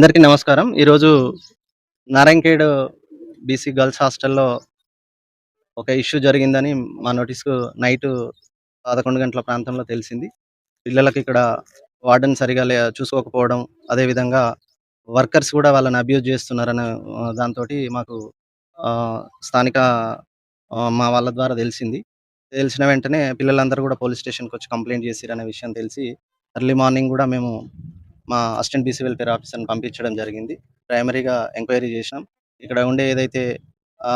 అందరికీ నమస్కారం. ఈరోజు నారాయణఖేడ్ బీసీ గర్ల్స్ హాస్టల్లో ఒక ఇష్యూ జరిగిందని మా నోటీస్కు నైట్ పదకొండు గంటల ప్రాంతంలో తెలిసింది. పిల్లలకు ఇక్కడ వార్డెన్ సరిగా చూసుకోకపోవడం అదేవిధంగా వర్కర్స్ కూడా వాళ్ళని అబ్యూజ్ చేస్తున్నారని దాంతో మాకు ఆ, స్థానిక మా వాళ్ళ ద్వారా తెలిసింది. తెలిసిన వెంటనే పిల్లలందరూ కూడా పోలీస్ స్టేషన్కి వచ్చి కంప్లైంట్ చేసిరనే విషయం తెలిసి ఎర్లీ మార్నింగ్ కూడా మేము మా అసిస్టెంట్ బీసీ వెల్ఫేర్ ఆఫీసర్ని పంపించడం జరిగింది. ప్రైమరీగా ఎంక్వైరీ చేసినాం. ఇక్కడ ఉండే ఏదైతే ఆ,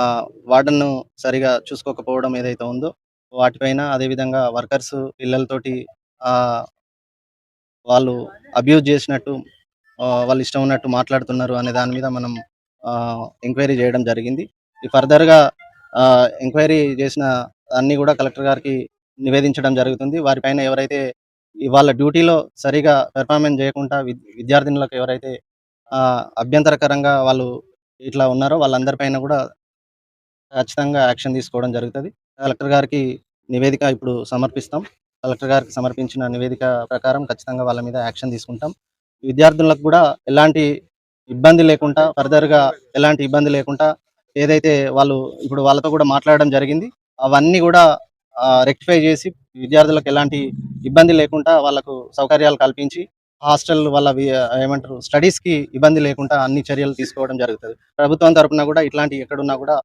వార్డన్ను సరిగా చూసుకోకపోవడం ఏదైతే ఉందో వాటిపైన అదేవిధంగా వర్కర్స్ పిల్లలతోటి వాళ్ళు అబ్యూజ్ చేసినట్టు వాళ్ళు ఇష్టం ఉన్నట్టు మాట్లాడుతున్నారు అనే దాని మీద మనం ఎంక్వైరీ చేయడం జరిగింది. ఈ ఫర్దర్గా ఎంక్వైరీ చేసిన అన్ని కూడా కలెక్టర్ గారికి నివేదించడం జరుగుతుంది. వారిపైన ఎవరైతే వాళ్ళ డ్యూటీలో సరిగా పెర్ఫార్మెన్స్ చేయకుండా విద్యార్థినులకు ఎవరైతే అభ్యంతరకరంగా వాళ్ళు ఇట్లా ఉన్నారో వాళ్ళందరిపైన కూడా ఖచ్చితంగా యాక్షన్ తీసుకోవడం జరుగుతుంది. కలెక్టర్ గారికి నివేదిక ఇప్పుడు సమర్పిస్తాం. కలెక్టర్ గారికి సమర్పించిన నివేదిక ప్రకారం ఖచ్చితంగా వాళ్ళ మీద యాక్షన్ తీసుకుంటాం. విద్యార్థులకు కూడా ఎలాంటి ఇబ్బంది లేకుండా ఫర్దర్గా ఎలాంటి ఇబ్బంది లేకుండా ఏదైతే వాళ్ళు ఇప్పుడు వాళ్ళతో కూడా మాట్లాడడం జరిగింది అవన్నీ కూడా రెక్టిఫై చేసి విద్యార్థులకు ఎలాంటి ఇబ్బంది లేకుండా వాళ్ళకు సౌకర్యాలు కల్పించి హాస్టల్ వాళ్ళ వి- ఏమంటారు స్టడీస్కి ఇబ్బంది లేకుండా అన్ని చర్యలు తీసుకోవడం జరుగుతుంది. ప్రభుత్వం తరపున కూడా ఇట్లాంటి ఎక్కడున్నా కూడా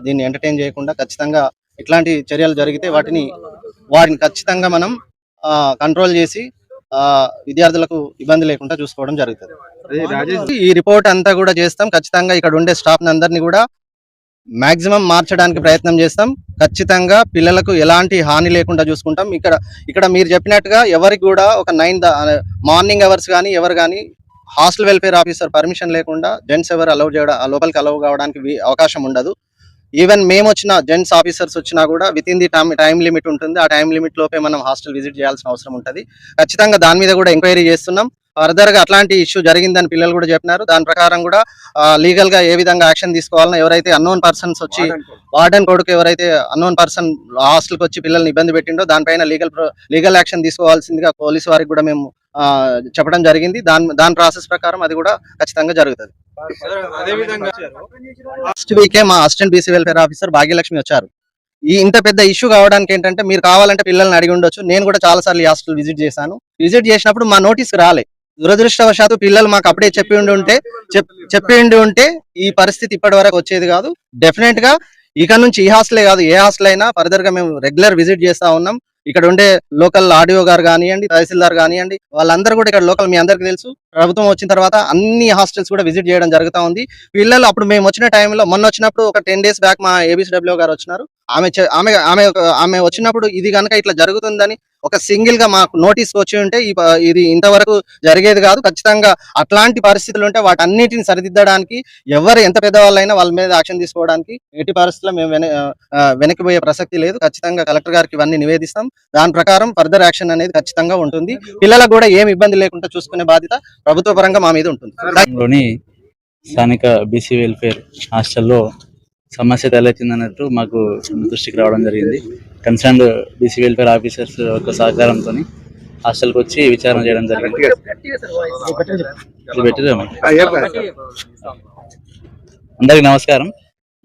దీన్ని ఎంటర్టైన్ చేయకుండా ఖచ్చితంగా ఇట్లాంటి చర్యలు జరిగితే వాటిని వాటిని ఖచ్చితంగా మనం కంట్రోల్ చేసి ఆ, విద్యార్థులకు ఇబ్బంది లేకుండా చూసుకోవడం జరుగుతుంది. ఈ రిపోర్ట్ అంతా కూడా చేస్తాం. ఖచ్చితంగా ఇక్కడ ఉండే స్టాఫ్ అందరినీ కూడా మాక్సిమం మార్చడానికి ప్రయత్నం చేస్తాం. ఖచ్చితంగా పిల్లలకు ఎలాంటి హాని లేకుండా చూసుకుంటాం. ఇక్కడ ఇక్కడ మీరు చెప్పినట్టుగా ఎవరికి కూడా ఒక నైన్ మార్నింగ్ అవర్స్ కానీ ఎవరు కానీ హాస్టల్ వెల్ఫేర్ ఆఫీసర్ పర్మిషన్ లేకుండా జెంట్స్ ఎవరు అలౌ చేయడం లోపలికి అలౌ కావడానికి అవకాశం ఉండదు. ఈవెన్ మేము వచ్చిన జెంట్స్ ఆఫీసర్స్ వచ్చినా కూడా within the time time limit ఉంటుంది. ఆ టైం లిమిట్ లోపే మనం హాస్టల్ విజిట్ చేయాల్సిన అవసరం ఉంటుంది. ఖచ్చితంగా దాని మీద కూడా ఎంక్వైరీ చేస్తున్నాం. ఫర్దర్గా అట్లాంటి ఇష్యూ జరిగిందని పిల్లలు కూడా చెప్పినారు. దాని ప్రకారం కూడా లీగల్గా ఏ విధంగా యాక్షన్ తీసుకోవాలని ఎవరైతే అన్నోన్ పర్సన్స్ వచ్చి వార్డెన్ కొడుకు. ఎవరైతే అన్నోన్ పర్సన్ హాస్టల్కి వచ్చి పిల్లల్ని ఇబ్బంది పెట్టిండో దానిపైన లీగల్ లీగల్ యాక్షన్ తీసుకోవాల్సిందిగా పోలీసు వారికి కూడా మేము చెప్పడం జరిగింది. దాని దాని ప్రాసెస్ ప్రకారం అది కూడా ఖచ్చితంగా జరుగుతుంది. లాస్ట్ వీకే మా assistant BC welfare officer Bhagyalakshmi వచ్చారు. ఈ ఇంత పెద్ద ఇష్యూ కావడానికి ఏంటంటే మీరు కావాలంటే పిల్లల్ని అడిగి ఉండొచ్చు. నేను కూడా చాలా సార్లు ఈ హాస్టల్ విజిట్ చేశాను. విజిట్ చేసినప్పుడు మా నోటీస్ రాలే. దురదృష్టవశాత్తు పిల్లలు మాకు అప్పుడే చెప్పి ఉండి ఉంటే చెప్- చెప్పి ఉండి ఉంటే ఈ పరిస్థితి ఇప్పటి వరకు వచ్చేది కాదు. డెఫినెట్గా ఇక నుంచి ఈ హాస్టలే కాదు ఏ హాస్టల్ అయినా ఫర్దర్గా మేము రెగ్యులర్ విజిట్ చేస్తా ఉన్నాం. ఇక్కడ ఉండే లోకల్ ఆడియో గారు కానివ్వండి తహసీల్దార్ కానివ్వండి వాళ్ళందరూ కూడా ఇక్కడ లోకల్ మీ అందరికీ తెలుసు. ప్రభుత్వం వచ్చిన తర్వాత అన్ని హాస్టల్స్ కూడా విజిట్ చేయడం జరుగుతా ఉంది. పిల్లలు అప్పుడు మేము వచ్చిన టైంలో మొన్న వచ్చినప్పుడు ఒక టెన్ డేస్ బ్యాక్ మా ఏబిసిడబ్ల్యూ గారు వచ్చినారు. ఆమె ఆమె ఆమె ఆమె వచ్చినప్పుడు ఇది కనుక ఇట్లా జరుగుతుందని ఒక సింగిల్గా మాకు నోటీస్ వచ్చి ఉంటే ఇది ఇంతవరకు జరిగేది కాదు. ఖచ్చితంగా అట్లాంటి పరిస్థితులు ఉంటే వాటన్నిటిని సరిదిద్దడానికి ఎవరు ఎంత పెద్దవాళ్ళైనా వాళ్ళ మీద యాక్షన్ తీసుకోవడానికి ఎట్టి పరిస్థితుల్లో మేము వెన వెనక్కిపోయే ప్రసక్తి లేదు. ఖచ్చితంగా కలెక్టర్ గారికి ఇవన్నీ నివేదిస్తాం. దాని ప్రకారం ఫర్దర్ యాక్షన్ అనేది ఖచ్చితంగా ఉంటుంది. పిల్లలకు కూడా ఏం ఇబ్బంది లేకుండా చూసుకునే బాధ్యత ప్రభుత్వ పరంగా మా మీద ఉంటుంది. లోని స్థానిక బీసీ వెల్ఫేర్ హాస్టల్లో సమస్య తలెత్తిందన్నట్టు మాకు దృష్టికి రావడం జరిగింది. కన్సర్న్డ్ బీసీ వెల్ఫేర్ ఆఫీసర్స్ యొక్క సహకారంతో హాస్టల్కి వచ్చి విచారణ చేయడం జరిగింది. అందరికీ నమస్కారం.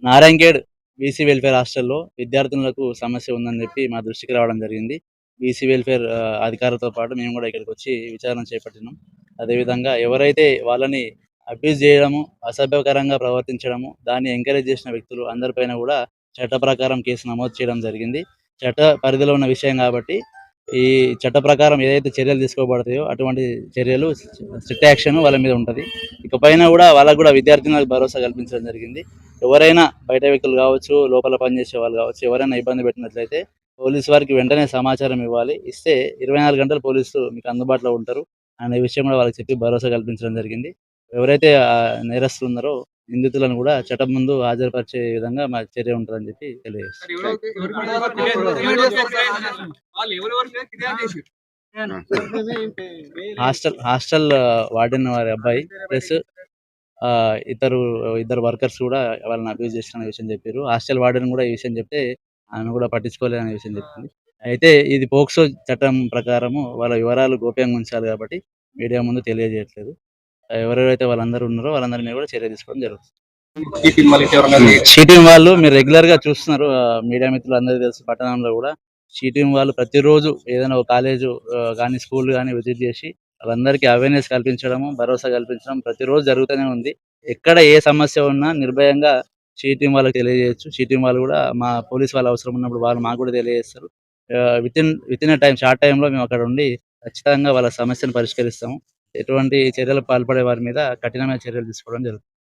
నారాయణగేడ్ బీసీ వెల్ఫేర్ హాస్టల్లో విద్యార్థులకు సమస్య ఉందని చెప్పి మా దృష్టికి రావడం జరిగింది. బీసీ వెల్ఫేర్ అధికారులతో పాటు మేము కూడా ఇక్కడికి వచ్చి విచారణ చేపట్టినాం. అదేవిధంగా ఎవరైతే వాళ్ళని అబ్యూజ్ చేయడము అసభ్యకరంగా ప్రవర్తించడము దాన్ని ఎంకరేజ్ చేసిన వ్యక్తులు అందరిపైన కూడా చట్ట ప్రకారం కేసు నమోదు చేయడం జరిగింది. చట్ట పరిధిలో ఉన్న విషయం కాబట్టి ఈ చట్ట ప్రకారం ఏదైతే చర్యలు తీసుకోబడతాయో అటువంటి చర్యలు స్ట్రిక్ట్ యాక్షన్ వాళ్ళ మీద ఉంటుంది. ఇకపైన కూడా వాళ్ళకు కూడా విద్యార్థినులకు భరోసా కల్పించడం జరిగింది. ఎవరైనా బయట వ్యక్తులు కావచ్చు లోపల పనిచేసే వాళ్ళు కావచ్చు ఎవరైనా ఇబ్బంది పెట్టినట్లయితే పోలీసు వారికి వెంటనే సమాచారం ఇవ్వాలి. ఇస్తే ఇరవై నాలుగు గంటలు పోలీసులు మీకు అందుబాటులో ఉంటారు. అనే విషయం కూడా వాళ్ళకి చెప్పి భరోసా కల్పించడం జరిగింది ఎవరైతే నేరస్తులు ఉన్నారో నిందితులను కూడా చట్టం ముందు హాజరుపరిచే విధంగా మా చర్య ఉంటుందని చెప్పి తెలియజేస్తారు హాస్టల్ హాస్టల్ వార్డెన్ వారి అబ్బాయి ప్లస్ ఇద్దరు ఇద్దరు వర్కర్స్ కూడా వాళ్ళని అబ్యూజ్ చేసిన విషయం చెప్పారు హాస్టల్ వార్డెన్ కూడా ఈ విషయం చెప్తే ఆమె కూడా పట్టించుకోలేదు అనే విషయం చెప్పింది అయితే ఇది పోక్సో చట్టం ప్రకారము వాళ్ళ వివరాలు గోప్యంగా ఉంచాలి కాబట్టి మీడియా ముందు తెలియజేయట్లేదు. ఎవరెవరైతే వాళ్ళందరూ ఉన్నారో వాళ్ళందరి మీద కూడా చర్య తీసుకోవడం జరుగుతుంది. షీటింగ్ వాళ్ళు మీరు రెగ్యులర్గా చూస్తున్నారు మీడియా మిత్రులు అందరికీ తెలుసు పట్టణంలో కూడా. షీటింగ్ వాళ్ళు ప్రతిరోజు ఏదైనా ఒక కాలేజ్ కానీ స్కూల్ కానీ విజిట్ చేసి వాళ్ళందరికీ అవేర్నెస్ కల్పించడము భరోసా కల్పించడం ప్రతిరోజు జరుగుతూనే ఉంది. ఎక్కడ ఏ సమస్య ఉన్నా నిర్భయంగా షీటింగ్ వాళ్ళకి తెలియజేయచ్చు. షీటింగ్ వాళ్ళు కూడా మా పోలీస్ వాళ్ళు అవసరం ఉన్నప్పుడు వాళ్ళు మాకు కూడా తెలియజేస్తారు. With in with in time short టైంలో మేము అక్కడ ఉండి ఖచ్చితంగా వాళ్ళ సమస్యను పరిష్కరిస్తాము. ఎటువంటి చర్యలు పాల్పడే వారి మీద కఠినమైన చర్యలు తీసుకోవడం జరుగుతుంది.